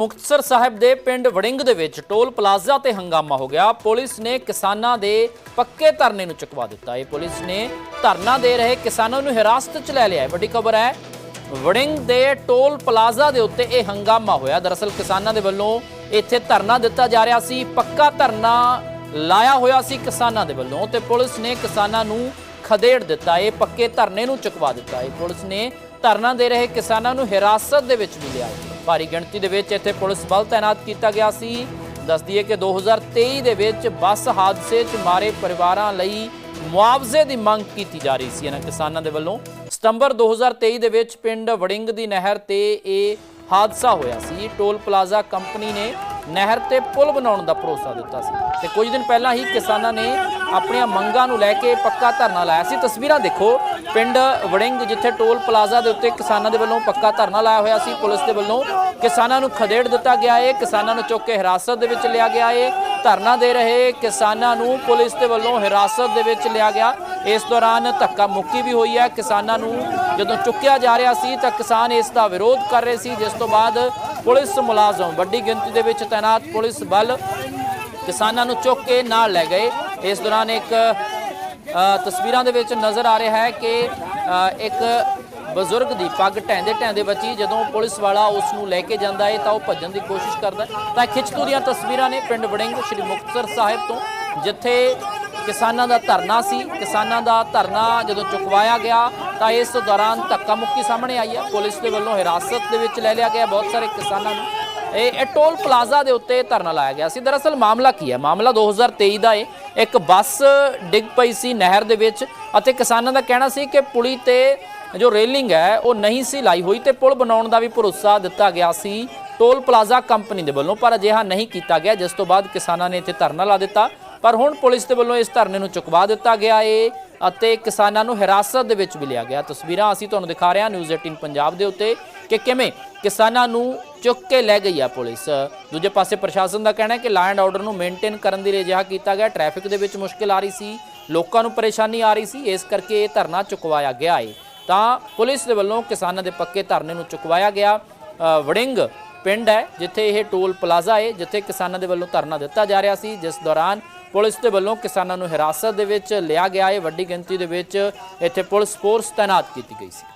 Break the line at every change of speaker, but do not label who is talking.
ਮੁਕਤਸਰ ਸਾਹਿਬ ਦੇ ਪਿੰਡ ਵੜਿੰਗ ਦੇ ਵਿੱਚ ਟੋਲ ਪਲਾਜ਼ਾ ਤੇ ਹੰਗਾਮਾ ਹੋ ਗਿਆ। ਪੁਲਿਸ ਨੇ ਕਿਸਾਨਾਂ ਦੇ ਪੱਕੇ ਧਰਨੇ ਨੂੰ ਚੁਕਵਾ ਦਿੱਤਾ। ਹੈ ਪੁਲਿਸ ਨੇ ਧਰਨਾ ਦੇ ਰਹੇ ਕਿਸਾਨਾਂ ਨੂੰ ਹਿਰਾਸਤ 'ਚ ਲੈ ਲਿਆ। ਹੈ ਵੱਡੀ ਖਬਰ ਹੈ, ਵੜਿੰਗ ਦੇ ਟੋਲ ਪਲਾਜ਼ਾ ਦੇ ਉੱਤੇ ਇਹ ਹੰਗਾਮਾ ਹੋਇਆ। ਦਰਅਸਲ ਕਿਸਾਨਾਂ ਦੇ ਵੱਲੋਂ ਇੱਥੇ ਧਰਨਾ ਦਿੱਤਾ ਜਾ ਰਿਹਾ ਸੀ। ਪੱਕਾ ਧਰਨਾ ਲਾਇਆ ਹੋਇਆ ਸੀ ਕਿਸਾਨਾਂ ਦੇ ਵੱਲੋਂ ਤੇ ਪੁਲਿਸ ਨੇ ਕਿਸਾਨਾਂ ਨੂੰ ਖਦੇੜ ਦਿੱਤਾ। ਇਹ ਪੱਕੇ ਧਰਨੇ ਨੂੰ ਚੁਕਵਾ ਦਿੱਤਾ। ਹੈ ਪੁਲਿਸ ਨੇ ਧਰਨਾ ਦੇ ਰਹੇ ਕਿਸਾਨਾਂ ਨੂੰ ਹਿਰਾਸਤ ਦੇ ਵਿੱਚ ਵੀ ਲਿਆ। ਭਾਰੀ ਗਿਣਤੀ ਦੇ ਵਿੱਚ ਇੱਥੇ ਪੁਲਿਸ ਬਲ ਤਾਇਨਾਤ ਕੀਤਾ ਗਿਆ ਸੀ। ਦੱਸ ਦਈਏ ਕਿ 2023 ਦੇ ਵਿੱਚ ਬੱਸ ਹਾਦਸੇ 'ਚ ਮਾਰੇ ਪਰਿਵਾਰਾਂ ਲਈ ਮੁਆਵਜ਼ੇ ਦੀ ਮੰਗ ਕੀਤੀ ਜਾ ਰਹੀ ਸੀ। ਇਹਨਾਂ ਕਿਸਾਨਾਂ ਦੇ ਵੱਲੋਂ ਸਤੰਬਰ 2023 ਦੇ ਵਿੱਚ ਪਿੰਡ ਵੜਿੰਗ ਦੀ ਨਹਿਰ ਤੇ ਇਹ ਹਾਦਸਾ ਹੋਇਆ ਸੀ। ਟੋਲ ਪਲਾਜ਼ਾ ਕੰਪਨੀ ਨੇ ਨਹਿਰ ਤੇ ਪੁਲ ਬਣਾਉਣ ਦਾ ਭਰੋਸਾ ਦਿੱਤਾ ਸੀ। ਤੇ ਕੁਝ ਦਿਨ ਪਹਿਲਾਂ ਹੀ ਕਿਸਾਨਾਂ ਨੇ ਆਪਣੀਆਂ ਮੰਗਾਂ ਨੂੰ ਲੈ ਕੇ ਪੱਕਾ ਧਰਨਾ ਲਾਇਆ ਸੀ। ਤਸਵੀਰਾਂ ਦੇਖੋ, ਪਿੰਡ ਵੜਿੰਗ ਜਿੱਥੇ ਟੋਲ ਪਲਾਜ਼ਾ ਦੇ ਉੱਤੇ ਕਿਸਾਨਾਂ ਦੇ ਵੱਲੋਂ ਪੱਕਾ ਧਰਨਾ ਲਾਇਆ ਹੋਇਆ ਸੀ। ਪੁਲਿਸ ਦੇ ਵੱਲੋਂ ਕਿਸਾਨਾਂ ਨੂੰ ਖਦੇੜ ਦਿੱਤਾ ਗਿਆ ਹੈ ਕਿਸਾਨਾਂ ਨੂੰ ਚੁੱਕ ਕੇ ਹਿਰਾਸਤ ਦੇ ਵਿੱਚ ਲਿਆ ਗਿਆ ਹੈ ਧਰਨਾ ਦੇ ਰਹੇ ਕਿਸਾਨਾਂ ਨੂੰ ਪੁਲਿਸ ਦੇ ਵੱਲੋਂ ਹਿਰਾਸਤ ਦੇ ਵਿੱਚ ਲਿਆ ਗਿਆ। ਇਸ ਦੌਰਾਨ ਧੱਕਾ ਮੁੱਕੀ ਵੀ ਹੋਈ ਹੈ। ਕਿਸਾਨਾਂ ਨੂੰ ਜਦੋਂ ਚੁੱਕਿਆ ਜਾ ਰਿਹਾ ਸੀ ਤਾਂ ਕਿਸਾਨ ਇਸ ਦਾ ਵਿਰੋਧ ਕਰ ਰਹੇ ਸੀ, ਜਿਸ ਤੋਂ ਬਾਅਦ ਪੁਲਿਸ ਮੁਲਾਜ਼ਮ ਵੱਡੀ ਗਿਣਤੀ ਦੇ ਵਿੱਚ ਤਾਇਨਾਤ ਪੁਲਿਸ ਬਲ ਕਿਸਾਨਾਂ ਨੂੰ ਚੁੱਕ ਕੇ ਨਾਲ ਲੈ ਗਏ। ਇਸ ਦੌਰਾਨ ਇੱਕ ਤਸਵੀਰਾਂ ਦੇ ਵਿੱਚ ਨਜ਼ਰ ਆ ਰਿਹਾ ਹੈ ਕਿ ਇੱਕ ਬਜ਼ੁਰਗ ਦੀ ਪੱਗ ਢਹਿੰਦੇ ਢਹਿੰਦੇ ਬੱਚੀ ਜਦੋਂ ਪੁਲਿਸ ਵਾਲਾ ਉਸ ਨੂੰ ਲੈ ਕੇ ਜਾਂਦਾ ਹੈ ਤਾਂ ਉਹ ਭੱਜਣ ਦੀ ਕੋਸ਼ਿਸ਼ ਕਰਦਾ ਹੈ। ਤਾਂ ਖਿੱਚਤੂ ਦੀਆਂ ਤਸਵੀਰਾਂ ਨੇ ਪਿੰਡ ਵੜਿੰਗ ਸ਼੍ਰੀ ਮੁਕਤਸਰ ਸਾਹਿਬ ਤੋਂ, ਜਿੱਥੇ ਕਿਸਾਨਾਂ ਦਾ ਧਰਨਾ ਸੀ। ਕਿਸਾਨਾਂ ਦਾ ਧਰਨਾ ਜਦੋਂ ਚੁਕਵਾਇਆ ਗਿਆ ਤਾਂ ਇਸ ਦੌਰਾਨ ਧੱਕਾ ਮੁੱਕੀ ਸਾਹਮਣੇ ਆਈ ਹੈ। ਪੁਲਿਸ ਦੇ ਵੱਲੋਂ ਹਿਰਾਸਤ ਦੇ ਵਿੱਚ ਲੈ ਲਿਆ ਗਿਆ ਬਹੁਤ ਸਾਰੇ ਕਿਸਾਨਾਂ ਨੂੰ। ਇਹ ਇਹ ਟੋਲ ਪਲਾਜ਼ਾ ਦੇ ਉੱਤੇ ਧਰਨਾ ਲਾਇਆ ਗਿਆ ਸੀ। ਦਰਅਸਲ ਮਾਮਲਾ ਕੀ ਹੈ? ਮਾਮਲਾ 2023 ਦਾ ਹੈ ਇੱਕ ਬੱਸ ਡਿੱਗ ਪਈ ਸੀ ਨਹਿਰ ਦੇ ਵਿੱਚ ਅਤੇ ਕਿਸਾਨਾਂ ਦਾ ਕਹਿਣਾ ਸੀ ਕਿ ਪੁਲੀ ਤੇ ਜੋ ਰੇਲਿੰਗ ਹੈ, ਉਹ ਨਹੀਂ ਸੀ ਲਾਈ ਹੋਈ ਤੇ ਪੁਲ ਬਣਾਉਣ ਦਾ ਵੀ ਭਰੋਸਾ ਦਿੱਤਾ ਗਿਆ ਸੀ ਟੋਲ ਪਲਾਜ਼ਾ ਕੰਪਨੀ ਦੇ ਵੱਲੋਂ, ਪਰ ਅਜਿਹਾ ਨਹੀਂ ਕੀਤਾ ਗਿਆ। ਜਿਸ ਤੋਂ ਬਾਅਦ ਕਿਸਾਨਾਂ ਨੇ ਇੱਥੇ ਧਰਨਾ ਲਾ ਦਿੱਤਾ। ਪਰ ਹੁਣ ਪੁਲਿਸ ਦੇ ਵੱਲੋਂ ਇਸ ਧਰਨੇ ਨੂੰ ਚੁਕਵਾ ਦਿੱਤਾ ਗਿਆ ਏ ਅਤੇ ਕਿਸਾਨਾਂ ਨੂੰ ਹਿਰਾਸਤ ਦੇ ਵਿੱਚ ਵੀ ਲਿਆ ਗਿਆ। ਤਸਵੀਰਾਂ ਅਸੀਂ ਤੁਹਾਨੂੰ ਦਿਖਾ ਰਹੇ ਹਾਂ। ਨਿਊਜ਼ 18 ਪੰਜਾਬ ਦੇ ਉੱਤੇ ਕਿ ਕਿਵੇਂ ਕਿਸਾਨਾਂ ਨੂੰ ਚੁੱਕ ਕੇ ਲੈ ਗਈ ਆ ਪੁਲਿਸ। ਦੂਜੇ ਪਾਸੇ ਪ੍ਰਸ਼ਾਸਨ ਦਾ ਕਹਿਣਾ ਹੈ ਕਿ ਲਾਅ ਐਂਡ ਆਰਡਰ ਨੂੰ ਮੇਨਟੇਨ ਕਰਨ ਦੇ ਲਈ ਅਜਿਹਾ ਕੀਤਾ ਗਿਆ। ਟ੍ਰੈਫਿਕ ਦੇ ਵਿੱਚ ਮੁਸ਼ਕਿਲ ਆ ਰਹੀ ਸੀ। ਲੋਕਾਂ ਨੂੰ ਪਰੇਸ਼ਾਨੀ ਆ ਰਹੀ ਸੀ। ਇਸ ਕਰਕੇ ਇਹ ਧਰਨਾ ਚੁਕਵਾਇਆ ਗਿਆ ਏ। ਤਾਂ ਪੁਲਿਸ ਦੇ ਵੱਲੋਂ ਕਿਸਾਨਾਂ ਦੇ ਪੱਕੇ ਧਰਨੇ ਨੂੰ ਚੁਕਵਾਇਆ ਗਿਆ। ਵੜਿੰਗ ਪਿੰਡ ਹੈ, ਜਿੱਥੇ ਇਹ ਟੋਲ ਪਲਾਜ਼ਾ ਹੈ ਜਿੱਥੇ ਕਿਸਾਨਾਂ ਦੇ ਵੱਲੋਂ ਧਰਨਾ ਦਿੱਤਾ ਜਾ ਰਿਹਾ ਸੀ। ਜਿਸ ਦੌਰਾਨ ਪੁਲਿਸ ਦੇ ਵੱਲੋਂ ਕਿਸਾਨਾਂ ਨੂੰ ਹਿਰਾਸਤ ਦੇ ਵਿੱਚ ਲਿਆ ਗਿਆ ਹੈ ਵੱਡੀ ਗਿਣਤੀ ਦੇ ਵਿੱਚ ਇੱਥੇ ਪੁਲਿਸ ਫੋਰਸ ਤਾਇਨਾਤ ਕੀਤੀ ਗਈ ਸੀ।